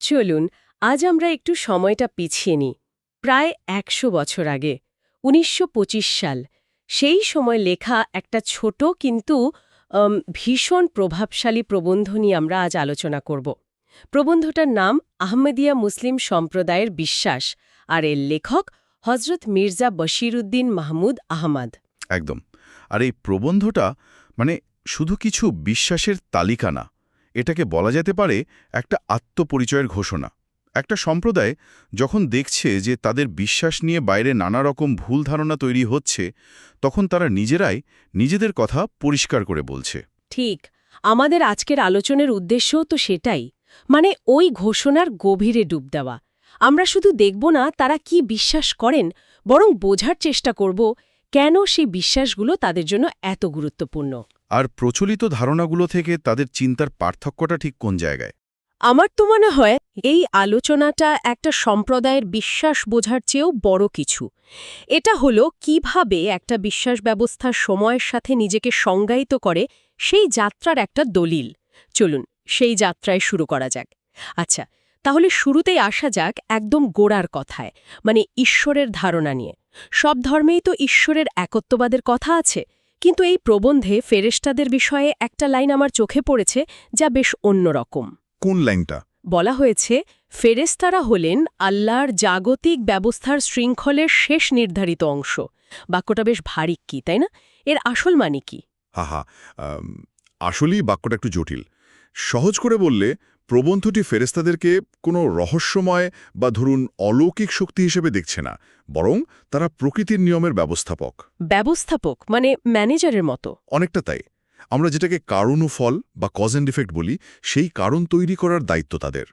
চলুন, আজ আমরা একটু সময়টা পিছিয়ে নিই। প্রায় একশো বছর আগে ১৯২৫ সাল, সেই সময় লেখা একটা ছোট কিন্তু ভীষণ প্রভাবশালী প্রবন্ধ নিয়ে আমরা আজ আলোচনা করব। প্রবন্ধটার নাম আহমেদিয়া মুসলিম সম্প্রদায়ের বিশ্বাস আর এর লেখক হজরত মির্জা বশিরুদ্দিন মাহমুদ আহমদ। একদম। আর এই প্রবন্ধটা মানে শুধু কিছু বিশ্বাসের তালিকা না এটাকে বলা যেতে পারে একটা আত্মপরিচয়ের ঘোষণা। একটা সম্প্রদায় যখন দেখছে যে তাদের বিশ্বাস নিয়ে বাইরে নানা রকম ভুল ধারণা তৈরি হচ্ছে, তখন তারা নিজেরাই নিজেদের কথা পরিষ্কার করে বলছে। ঠিক, আমাদের আজকের আলোচনার উদ্দেশ্যও তো সেটাই। মানে ওই ঘোষণার গভীরে ডুব দেওয়া। আমরা শুধু দেখব না তারা কি বিশ্বাস করেন, বরং বোঝার চেষ্টা করব কেন সেই বিশ্বাসগুলো তাদের জন্য এত গুরুত্বপূর্ণ। আর প্রচলিত ধারণাগুলো থেকে তাদের চিন্তার পার্থক্যটা ঠিক কোন জায়গায়? আমার তো মনে হয় এই আলোচনাটা একটা সম্প্রদায়ের বিশ্বাস বোঝার চেয়েও বড় কিছু। এটা হলো কীভাবে একটা বিশ্বাস ব্যবস্থা সময়ের সাথে নিজেকে সংজ্ঞায়িত করে সেই যাত্রার একটা দলিল। চলুন, সেই যাত্রায় শুরু করা যাক। আচ্ছা তাহলে শুরুতেই আসা যাক একদম গোড়ার কথায় মানে ঈশ্বরের ধারণা নিয়ে। সব ধর্মেই তো ঈশ্বরের একত্ববাদের কথা আছে। কিন্তু এই প্রবন্ধে ফেরেশতাদের বিষয়ে একটা লাইন আমার চোখে পড়েছে যা বেশ অন্যরকম। কোন লাইনটা? বলা হয়েছে ফেরেস্তারা হলেন আল্লাহর জাগতিক ব্যবস্থার শৃঙ্খলের শেষ নির্ধারিত অংশ। বাক্যটা বেশ ভারী কি তাই না? এর আসল মানে কি? হাহা আম, আসলেই বাক্যটা একটু জটিল। সহজ করে বললে প্রবন্ধটি ফেরেস্তাদেরকে কোনো রহস্যময় বা ধরুন অলৌকিক শক্তি হিসেবে দেখছে না বরং তারা প্রকৃতির নিয়মের ব্যবস্থাপক। ব্যবস্থাপক মানে ম্যানেজারের মতো। অনেকটা তাই। আমরা যেটাকে কারণ ও ফল বা কজ অ্যান্ড ডিফেক্ট বলি সেই কারণ তৈরি করার দায়িত্ব তাদের।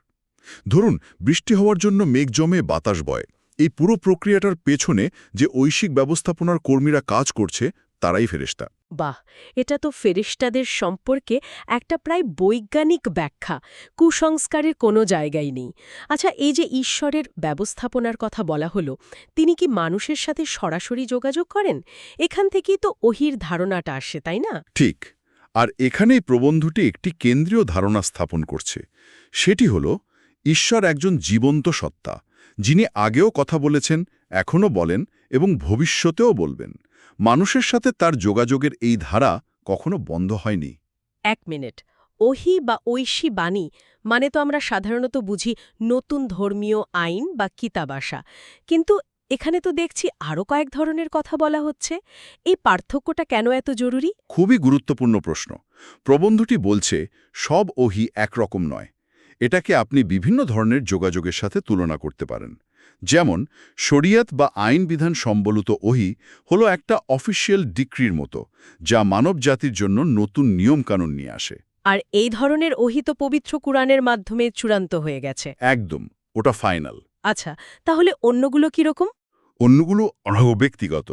ধরুন বৃষ্টি হওয়ার জন্য মেঘ জমে বাতাস বয়। এই পুরো প্রক্রিয়াটার পেছনে যে ঐশিক ব্যবস্থাপনার কর্মীরা কাজ করছে তারাই ফেরেস্তা বাহ এটা তো ফেরিস্তাদের সম্পর্কে একটা প্রায় বৈজ্ঞানিক ব্যাখ্যা কুসংস্কারের কোনো জায়গায় নেই। আচ্ছা এই যে ঈশ্বরের ব্যবস্থাপনার কথা বলা হলো তিনি কি মানুষের সাথে সরাসরি যোগাযোগ করেন? এখান থেকেই তো ওহির ধারণাটা আসে তাই না? ঠিক আর এখানেই প্রবন্ধটি একটি কেন্দ্রীয় ধারণা স্থাপন করছে। সেটি হল ঈশ্বর একজন জীবন্ত সত্তা যিনি আগেও কথা বলেছেন এখনও বলেন এবং ভবিষ্যতেও বলবেন। মানুষের সাথে তার যোগাযোগের এই ধারা কখনো বন্ধ হয়নি। এক মিনিট। ওহি বা ঐশী বাণী মানে তো আমরা সাধারণত বুঝি নতুন ধর্মীয় আইন বা কিতাবাসা। কিন্তু এখানে তো দেখছি আরও কয়েক ধরনের কথা বলা হচ্ছে। এই পার্থক্যটা কেন এত জরুরি? খুবই গুরুত্বপূর্ণ প্রশ্ন। প্রবন্ধটি বলছে সব ওহি একরকম নয়। এটাকে আপনি বিভিন্ন ধরনের যোগাযোগের সাথে তুলনা করতে পারেন। যেমন শরিয়াত বা আইন বিধান সম্বলিত ওহি হল একটা অফিসিয়াল ডিক্রির মতো যা মানব জাতির জন্য নতুন নিয়মকানুন নিয়ে আসে। আর এই ধরনের ওহিত পবিত্র কুরআনের মাধ্যমে চূড়ান্ত হয়ে গেছে। একদম ওটা ফাইনাল। আচ্ছা তাহলে অন্যগুলো কীরকম অন্যগুলো অনগ ব্যক্তিগত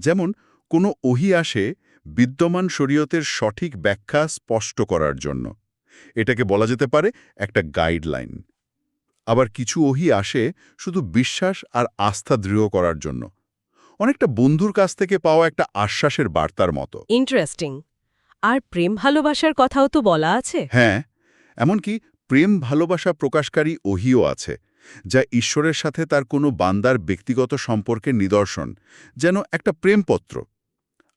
যেমন কোনো ওহি আসে বিদ্যমান শরীয়তের সঠিক ব্যাখ্যা স্পষ্ট করার জন্য। এটাকে বলা যেতে পারে একটা গাইডলাইন। আবার কিছু ওহি আসে শুধু বিশ্বাস আর আস্থা দৃঢ় করার জন্য। অনেকটা বন্ধুর কাছ থেকে পাওয়া একটা আশ্বাসের বার্তার মতো। ইন্টারেস্টিং। আর প্রেম ভালোবাসার কথাও তো বলা আছে। হ্যাঁ এমনকি প্রেম ভালোবাসা প্রকাশকারী ওহিও আছে যা ঈশ্বরের সাথে তার কোনো বান্দার ব্যক্তিগত সম্পর্কের নিদর্শন যেন একটা প্রেমপত্র।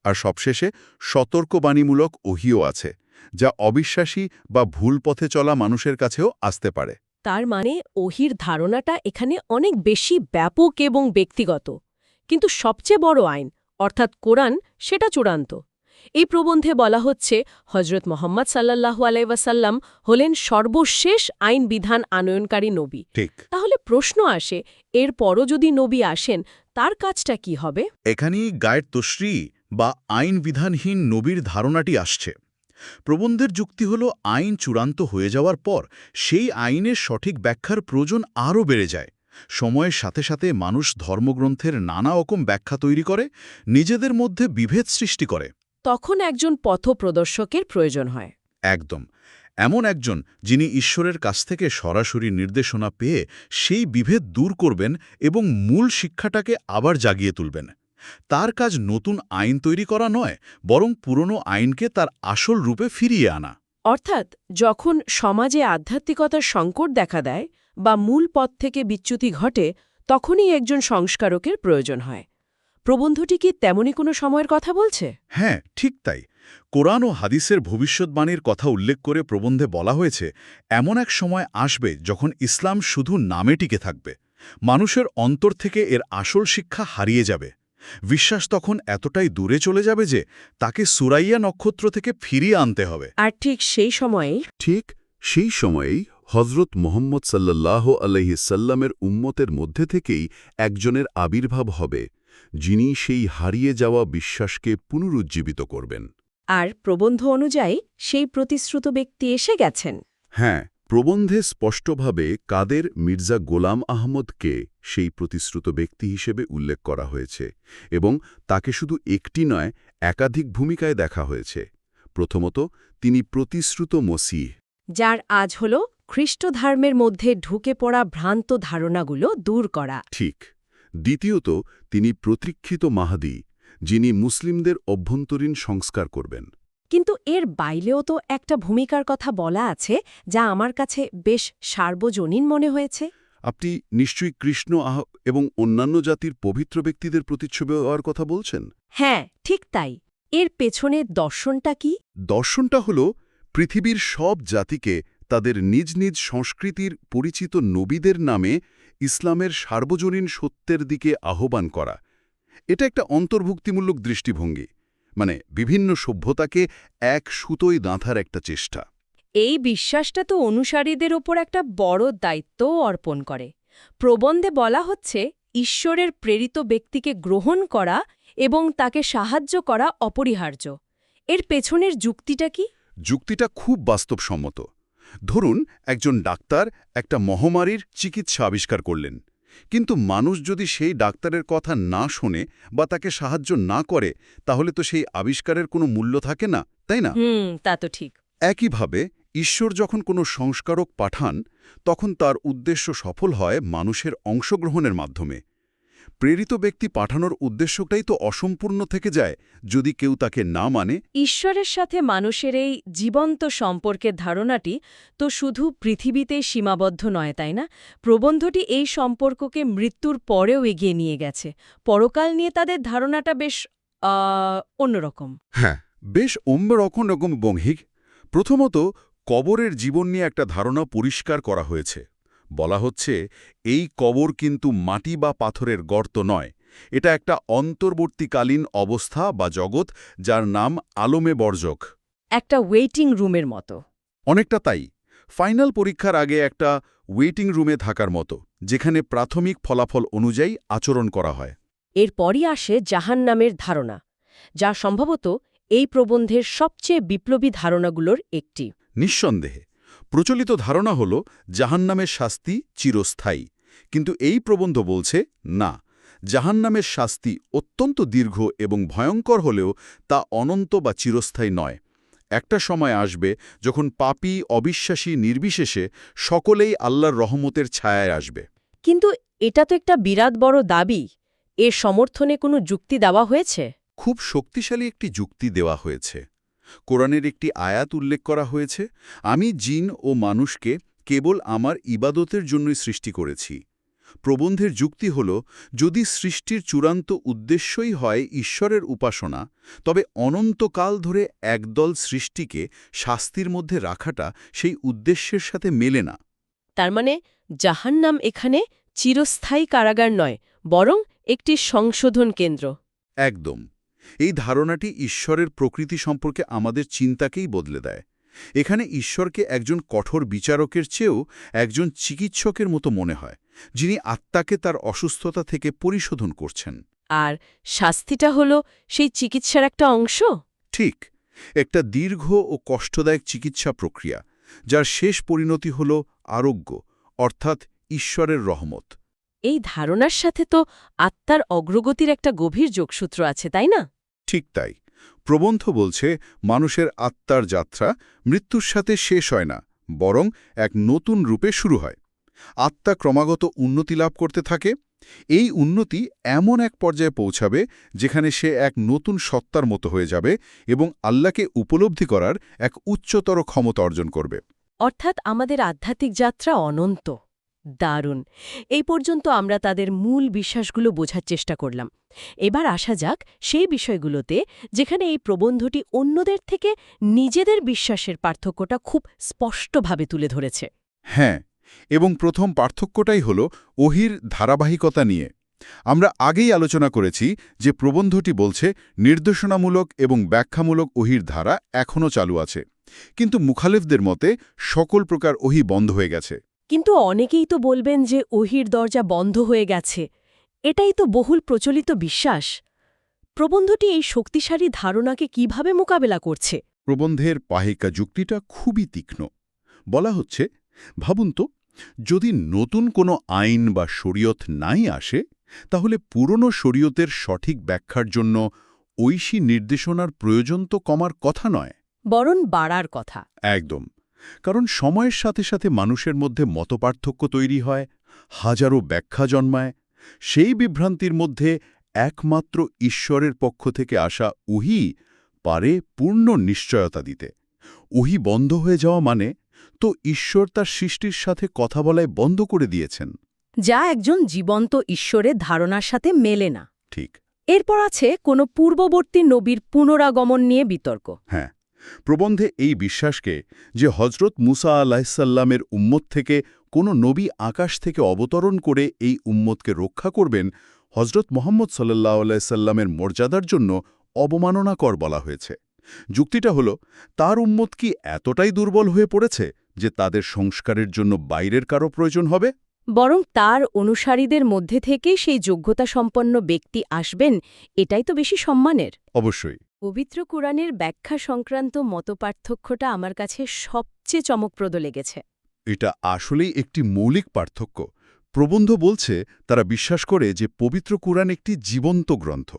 আর সবশেষে সতর্কবাণীমূলক ওহিও আছে যা অবিশ্বাসী বা ভুল পথে চলা মানুষের কাছেও আসতে পারে। তার মানে ওহির ধারণাটা এখানে অনেক বেশি ব্যাপক এবং ব্যক্তিগত। কিন্তু সবচেয়ে বড় আইন অর্থাৎ কোরআন সেটা চূড়ান্ত। এই প্রবন্ধে বলা হচ্ছে হজরত মোহাম্মদ সাল্লাল্লাহু আলাইসাল্লাম হলেন সর্বশেষ আইন বিধান আনয়নকারী নবী। ঠিক। তাহলে প্রশ্ন আসে এরপরও যদি নবী আসেন তার কাজটা কি হবে? এখানেই গায়ের তশ্রী বা আইন বিধানহীন নবীর ধারণাটি আসছে। প্রবন্ধের যুক্তি হল আইন চূড়ান্ত হয়ে যাওয়ার পর সেই আইনের সঠিক ব্যাখ্যার প্রয়োজন আরও বেড়ে যায়। সময়ের সাথে সাথে মানুষ ধর্মগ্রন্থের নানা রকম ব্যাখ্যা তৈরি করে নিজেদের মধ্যে বিভেদ সৃষ্টি করে। তখন একজন পথপ্রদর্শকের প্রয়োজন হয়। একদম। এমন একজন যিনি ঈশ্বরের কাছ থেকে সরাসরি নির্দেশনা পেয়ে সেই বিভেদ দূর করবেন এবং মূল শিক্ষাটাকে আবার জাগিয়ে তুলবেন। তার কাজ নতুন আইন তৈরি করা নয় বরং পুরনো আইনকে তার আসল রূপে ফিরিয়ে আনা। অর্থাৎ যখন সমাজে আধ্যাত্মিকতার সংকট দেখা দেয় বা মূল পথ থেকে বিচ্যুতি ঘটে তখনই একজন সংস্কারকের প্রয়োজন হয়। প্রবন্ধটি কি তেমনই কোনো সময়ের কথা বলছে? হ্যাঁ ঠিক তাই। কোরআন ও হাদিসের ভবিষ্যৎবাণীর কথা উল্লেখ করে প্রবন্ধে বলা হয়েছে এমন এক সময় আসবে যখন ইসলাম শুধু নামে টিকে থাকবে। মানুষের অন্তর থেকে এর আসল শিক্ষা হারিয়ে যাবে। বিশ্বাস তখন এতটাই দূরে চলে যাবে যে তাকে সুরাইয়া নক্ষত্র থেকে ফিরিয়ে আনতে হবে। আর ঠিক সেই সময়েই ঠিক সেই সময়েই হজরত মোহাম্মদ সাল্লাহ আলহিসাল্লামের উম্মতের মধ্যে থেকেই একজনের আবির্ভাব হবে যিনি সেই হারিয়ে যাওয়া বিশ্বাসকে পুনরুজ্জীবিত করবেন। আর প্রবন্ধ অনুযায়ী সেই প্রতিশ্রুত ব্যক্তি এসে গেছেন। হ্যাঁ প্রবন্ধে স্পষ্টভাবে কাদের মির্জা গোলাম আহমদকে সেই প্রতিশ্রুত ব্যক্তি হিসেবে উল্লেখ করা হয়েছে এবং তাকে শুধু একটি নয় একাধিক ভূমিকায় দেখা হয়েছে। প্রথমত তিনি প্রতিশ্রুত মসিহ। যার আজ হল খ্রিস্ট ধর্মের মধ্যে ঢুকে পড়া ভ্রান্ত ধারণাগুলো দূর করা। ঠিক। দ্বিতীয়ত তিনি প্রতীক্ষিত মাহাদি যিনি মুসলিমদের অভ্যন্তরীণ সংস্কার করবেন। কিন্তু এর বাইরেও তো একটা ভূমিকার কথা বলা আছে যা আমার কাছে বেশ সার্বজনীন মনে হয়েছে। আপনি নিশ্চয়ই কৃষ্ণ আহ এবং অন্যান্য জাতির পবিত্র ব্যক্তিদের প্রতিচ্ছবি হওয়ার কথা বলছেন? হ্যাঁ ঠিক তাই। এর পেছনে দর্শনটা কি? দর্শনটা হল পৃথিবীর সব জাতিকে তাদের নিজ নিজ সংস্কৃতির পরিচিত নবীদের নামে ইসলামের সার্বজনীন সত্যের দিকে আহ্বান করা। এটা একটা অন্তর্ভুক্তিমূলক দৃষ্টিভঙ্গি। মানে বিভিন্ন সভ্যতাকে এক সুতোই দাঁথার একটা চেষ্টা। এই বিশ্বাসটা তো অনুসারীদের ওপর একটা বড় দায়িত্বও অর্পণ করে। প্রবন্ধে বলা হচ্ছে ঈশ্বরের প্রেরিত ব্যক্তিকে গ্রহণ করা এবং তাকে সাহায্য করা অপরিহার্য। এর পেছনের যুক্তিটা কি? যুক্তিটা খুব বাস্তবসম্মত। ধরুন একজন ডাক্তার একটা মহামারীর চিকিৎসা আবিষ্কার করলেন। কিন্তু মানুষ যদি সেই ডাক্তারের কথা না শোনে বা তাকে সাহায্য না করে তাহলে তো সেই আবিষ্কারের কোনো মূল্য থাকে না তাই না? হুম তা তো ঠিক। একইভাবে ঈশ্বর যখন কোনো সংস্কারক পাঠান তখন তার উদ্দেশ্য সফল হয় মানুষের অংশগ্রহণের মাধ্যমে। প্রেরিত ব্যক্তি পাঠানোর উদ্দেশ্যটাই তো অসম্পূর্ণ থেকে যায় যদি কেউ তাকে না মানে। ঈশ্বরের সাথে মানুষের এই জীবন্ত সম্পর্কের ধারণাটি তো শুধু পৃথিবীতে সীমাবদ্ধ নয় তাই না? প্রবন্ধটি এই সম্পর্ককে মৃত্যুর পরেও এগিয়ে নিয়ে গেছে। পরকাল নিয়ে তাদের ধারণাটা বেশ অন্যরকম। হ্যাঁ বেশ অন্যরকম রকম বঙ্গিক প্রথমত কবরের জীবন নিয়ে একটা ধারণা পরিষ্কার করা হয়েছে। বলা হচ্ছে এই কবর কিন্তু মাটি বা পাথরের গর্ত নয়। এটা একটা অন্তর্বর্তীকালীন অবস্থা বা জগৎ যার নাম আলমে বর্জক। একটা ওয়েটিং রুমের মতো। অনেকটা তাই। ফাইনাল পরীক্ষার আগে একটা ওয়েটিং রুমে থাকার মতো যেখানে প্রাথমিক ফলাফল অনুযায়ী আচরণ করা হয়। এরপরই আসে জাহান নামের ধারণা যা সম্ভবত এই প্রবন্ধের সবচেয়ে বিপ্লবী ধারণাগুলোর একটি। নিঃসন্দেহে প্রচলিত ধারণা হল জাহান্নামের শাস্তি চিরস্থায়ী। কিন্তু এই প্রবন্ধ বলছে না জাহান্নামের শাস্তি অত্যন্ত দীর্ঘ এবং ভয়ঙ্কর হলেও তা অনন্ত বা চিরস্থায়ী নয়। একটা সময় আসবে যখন পাপী অবিশ্বাসী নির্বিশেষে সকলেই আল্লাহর রহমতের ছায়ায় আসবে। কিন্তু এটা তো একটা বিরাট বড় দাবি। এর সমর্থনে কোনো যুক্তি দেওয়া হয়েছে? খুব শক্তিশালী একটি যুক্তি দেওয়া হয়েছে। কোরআনের একটি আয়াত উল্লেখ করা হয়েছে আমি জিন ও মানুষকে কেবল আমার ইবাদতের জন্যই সৃষ্টি করেছি। প্রবন্ধের যুক্তি হল যদি সৃষ্টির চূড়ান্ত উদ্দেশ্যই হয় ঈশ্বরের উপাসনা তবে অনন্তকাল ধরে একদল সৃষ্টিকে শাস্তির মধ্যে রাখাটা সেই উদ্দেশ্যের সাথে মেলে না। তার মানে জাহান্নাম এখানে চিরস্থায়ী কারাগার নয় বরং একটি সংশোধন কেন্দ্র। একদম। এই ধারণাটি ঈশ্বরের প্রকৃতি সম্পর্কে আমাদের চিন্তাকেই বদলে দেয়। এখানে ঈশ্বরকে একজন কঠোর বিচারকের চেয়েও একজন চিকিৎসকের মতো মনে হয় যিনি আত্মাকে তার অসুস্থতা থেকে পরিশোধন করছেন। আর শাস্তিটা হলো সেই চিকিৎসার একটা অংশ? ঠিক একটা দীর্ঘ ও কষ্টদায়ক চিকিৎসা প্রক্রিয়া যার শেষ পরিণতি হল আরোগ্য অর্থাৎ ঈশ্বরের রহমত। এই ধারণার সাথে তো আত্মার অগ্রগতির একটা গভীর যোগসূত্র আছে তাই না? ঠিক তাই। প্রবন্ধ বলছে মানুষের আত্মার যাত্রা মৃত্যুর সাথে শেষ হয় না বরং এক নতুন রূপে শুরু হয়। আত্মা ক্রমাগত উন্নতি লাভ করতে থাকে। এই উন্নতি এমন এক পর্যায়ে পৌঁছাবে যেখানে সে এক নতুন সত্তার মতো হয়ে যাবে এবং আল্লাহকে উপলব্ধি করার এক উচ্চতর ক্ষমতা অর্জন করবে। অর্থাৎ আমাদের আধ্যাত্মিক যাত্রা অনন্ত। দারুণ। এই পর্যন্ত আমরা তাদের মূল বিশ্বাসগুলো বোঝার চেষ্টা করলাম। এবার আসা যাক সেই বিষয়গুলোতে, যেখানে এই প্রবন্ধটি অন্যদের থেকে নিজেদের বিশ্বাসের পার্থক্যটা খুব স্পষ্টভাবে তুলে ধরেছে। হ্যাঁ এবং প্রথম পার্থক্যটাই হল ওহির ধারাবাহিকতা নিয়ে। আমরা আগেই আলোচনা করেছি যে প্রবন্ধটি বলছে, নির্দেশনামূলক এবং ব্যাখ্যামূলক ওহির ধারা এখনও চালু আছে। কিন্তু মুখালেফদের মতে সকল প্রকার ওহি বন্ধ হয়ে গেছে। কিন্তু অনেকেই তো বলবেন যে ওহির দরজা বন্ধ হয়ে গেছে। এটাই তো বহুল প্রচলিত বিশ্বাস। প্রবন্ধটি এই শক্তিশালী ধারণাকে কীভাবে মোকাবেলা করছে? প্রবন্ধের পাহিকা যুক্তিটা খুবই তীক্ষ্ণ। বলা হচ্ছে ভাবুন তো যদি নতুন কোনো আইন বা শরীয়ত নাই আসে তাহলে পুরনো শরীয়তের সঠিক ব্যাখ্যার জন্য ঐশী নির্দেশনার প্রয়োজন তো কমার কথা নয়। বরং বাড়ার কথা। একদম। কারণ সময়ের সাথে সাথে মানুষের মধ্যে মতপার্থক্য তৈরি হয় হাজারো ব্যাখ্যা জন্মায় সেই বিভ্রান্তির মধ্যে একমাত্র ঈশ্বরের পক্ষ থেকে আসা উহি পারে পূর্ণ নিশ্চয়তা দিতে। উহি বন্ধ হয়ে যাওয়া মানে তো ঈশ্বর তার সৃষ্টির সাথে কথা বলায় বন্ধ করে দিয়েছেন। যা একজন জীবন্ত ঈশ্বরের ধারণার সাথে মেলে না। ঠিক। এরপর আছে কোনো পূর্ববর্তী নবীর পুনরাগমন নিয়ে বিতর্ক। হ্যাঁ। প্রবন্ধে এই বিশ্বাসকে যে হজরত মুসা আলাহিসাল্লামের উম্মত থেকে কোনো নবী আকাশ থেকে অবতরণ করে এই উম্মতকে রক্ষা করবেন হজরত মোহাম্মদ সাল্লাহ আলাইসাল্লামের মর্যাদার জন্য অবমাননাকর বলা হয়েছে। যুক্তিটা হল তার উম্মত কি এতটাই দুর্বল হয়ে পড়েছে যে তাদের সংস্কারের জন্য বাইরের কারও প্রয়োজন হবে? বরং তার অনুসারীদের মধ্যে থেকে সেই যোগ্যতা সম্পন্ন ব্যক্তি আসবেন এটাই তো বেশি সম্মানের। অবশ্যই। পবিত্র কোরআনের ব্যাখ্যা সংক্রান্ত মতপার্থক্যটা আমার কাছে সবচেয়ে চমকপ্রদ লেগেছে। এটা আসলেই একটি মৌলিক পার্থক্য। প্রবন্ধ বলছে তারা বিশ্বাস করে যে পবিত্র কুরআন একটি জীবন্ত গ্রন্থ।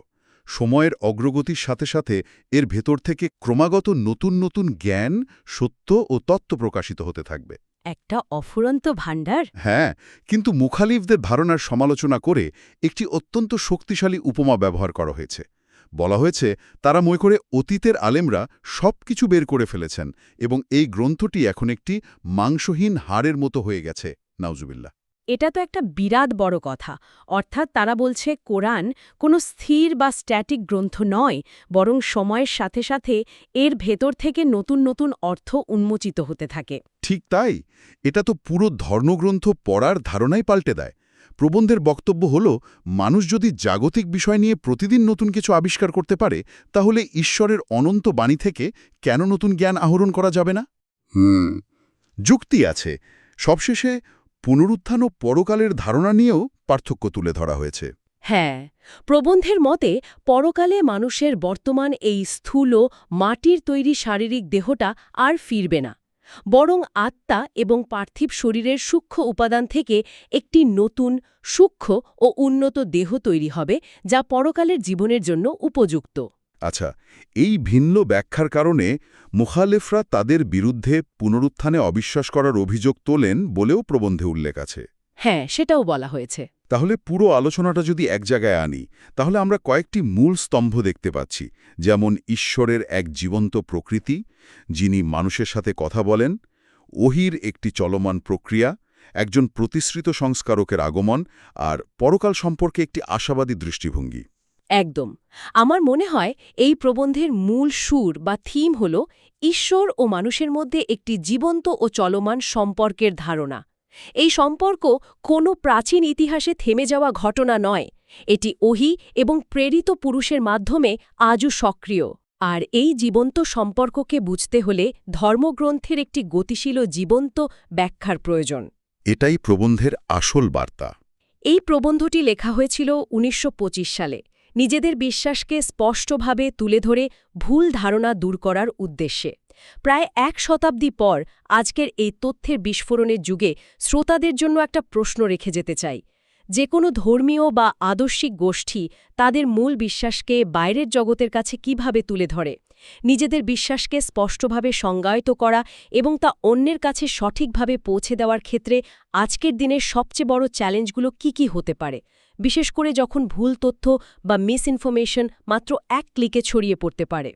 সময়ের অগ্রগতির সাথে সাথে এর ভেতর থেকে ক্রমাগত নতুন নতুন জ্ঞান সত্য ও তত্ত্ব প্রকাশিত হতে থাকবে। একটা অফুরন্ত ভাণ্ডার? হ্যাঁ কিন্তু মুখালিফদের ধারণার সমালোচনা করে একটি অত্যন্ত শক্তিশালী উপমা ব্যবহার করা হয়েছে। বলা হয়েছে তারা মনে করে অতীতের আলেমরা সব কিছু বের করে ফেলেছেন এবং এই গ্রন্থটি এখন একটি মাংসহীন হাড়ের মতো হয়ে গেছে। নাউজুবিল্লা এটা তো একটা বিরাট বড় কথা। অর্থাৎ তারা বলছে কোরআন কোনো স্থির বা স্ট্যাটিক গ্রন্থ নয় বরং সময়ের সাথে সাথে এর ভেতর থেকে নতুন নতুন অর্থ উন্মোচিত হতে থাকে। ঠিক তাই। এটা তো পুরো ধর্মগ্রন্থ পড়ার ধারণাই পাল্টে দেয়। প্রবন্ধের বক্তব্য হল মানুষ যদি জাগতিক বিষয় নিয়ে প্রতিদিন নতুন কিছু আবিষ্কার করতে পারে তাহলে ঈশ্বরের অনন্ত বাণী থেকে কেন নতুন জ্ঞান আহরণ করা যাবে না? হুম। যুক্তি আছে। সবশেষে পুনরুত্থান ও পরকালের ধারণা নিয়েও পার্থক্য তুলে ধরা হয়েছে। হ্যাঁ প্রবন্ধের মতে পরকালে মানুষের বর্তমান এই স্থূল মাটির তৈরি শারীরিক দেহটা আর ফিরবে না। বরং আত্মা এবং পার্থিব শরীরের সূক্ষ্ম উপাদান থেকে একটি নতুন, সূক্ষ্ম ও উন্নত দেহ তৈরি হবে, যা পরকালের জীবনের জন্য উপযুক্ত। আচ্ছা এই ভিন্ন ব্যাখ্যার কারণে মুখালেফরা তাদের বিরুদ্ধে পুনরুত্থানে অবিশ্বাস করার অভিযোগ তোলেন বলেও প্রবন্ধে উল্লেখ আছে। হ্যাঁ সেটাও বলা হয়েছে। তাহলে পুরো আলোচনাটা যদি এক জায়গায় আনি তাহলে আমরা কয়েকটি মূল স্তম্ভ দেখতে পাচ্ছি যেমন ঈশ্বরের এক জীবন্ত প্রকৃতি যিনি মানুষের সাথে কথা বলেন ওহির একটি চলমান প্রক্রিয়া একজন প্রতিশ্রিত সংস্কারকের আগমন আর পরকাল সম্পর্কে একটি আশাবাদী দৃষ্টিভঙ্গি। একদম। আমার মনে হয় এই প্রবন্ধের মূল সুর বা থিম হল ঈশ্বর ও মানুষের মধ্যে একটি জীবন্ত ও চলমান সম্পর্কের ধারণা। এই সম্পর্ক কোনো প্রাচীন ইতিহাসে থেমে যাওয়া ঘটনা নয়। এটি ওহি এবং প্রেরিত পুরুষের মাধ্যমে আজও সক্রিয়। আর এই জীবন্ত সম্পর্ককে বুঝতে হলে ধর্মগ্রন্থের একটি গতিশীল জীবন্ত ব্যাখ্যার প্রয়োজন। এটাই প্রবন্ধের আসল বার্তা। এই প্রবন্ধটি লেখা হয়েছিল উনিশশো পঁচিশ সালে। নিজেদের বিশ্বাসকে স্পষ্টভাবে তুলে ধরে ভুল ধারণা দূর করার উদ্দেশ্যে। প্রায় এক শতাব্দী পর আজকের এই তথ্যের বিস্ফোরণের যুগে শ্রোতাদের জন্য একটা প্রশ্ন রেখে যেতে চাই। যে কোনো ধর্মীয় বা আদর্শিক গোষ্ঠী তাদের মূল বিশ্বাসকে বাইরের জগতের কাছে কীভাবে তুলে ধরে? নিজেদের বিশ্বাসকে স্পষ্টভাবে সংজ্ঞায়িত করা এবং তা অন্যের কাছে সঠিকভাবে পৌঁছে দেওয়ার ক্ষেত্রে আজকের দিনের সবচেয়ে বড় চ্যালেঞ্জগুলো কি কি হতে পারে? বিশেষ করে যখন ভুল তথ্য বা মিস ইনফরমেশন মাত্র এক ক্লিকে ছড়িয়ে পড়তে পারে।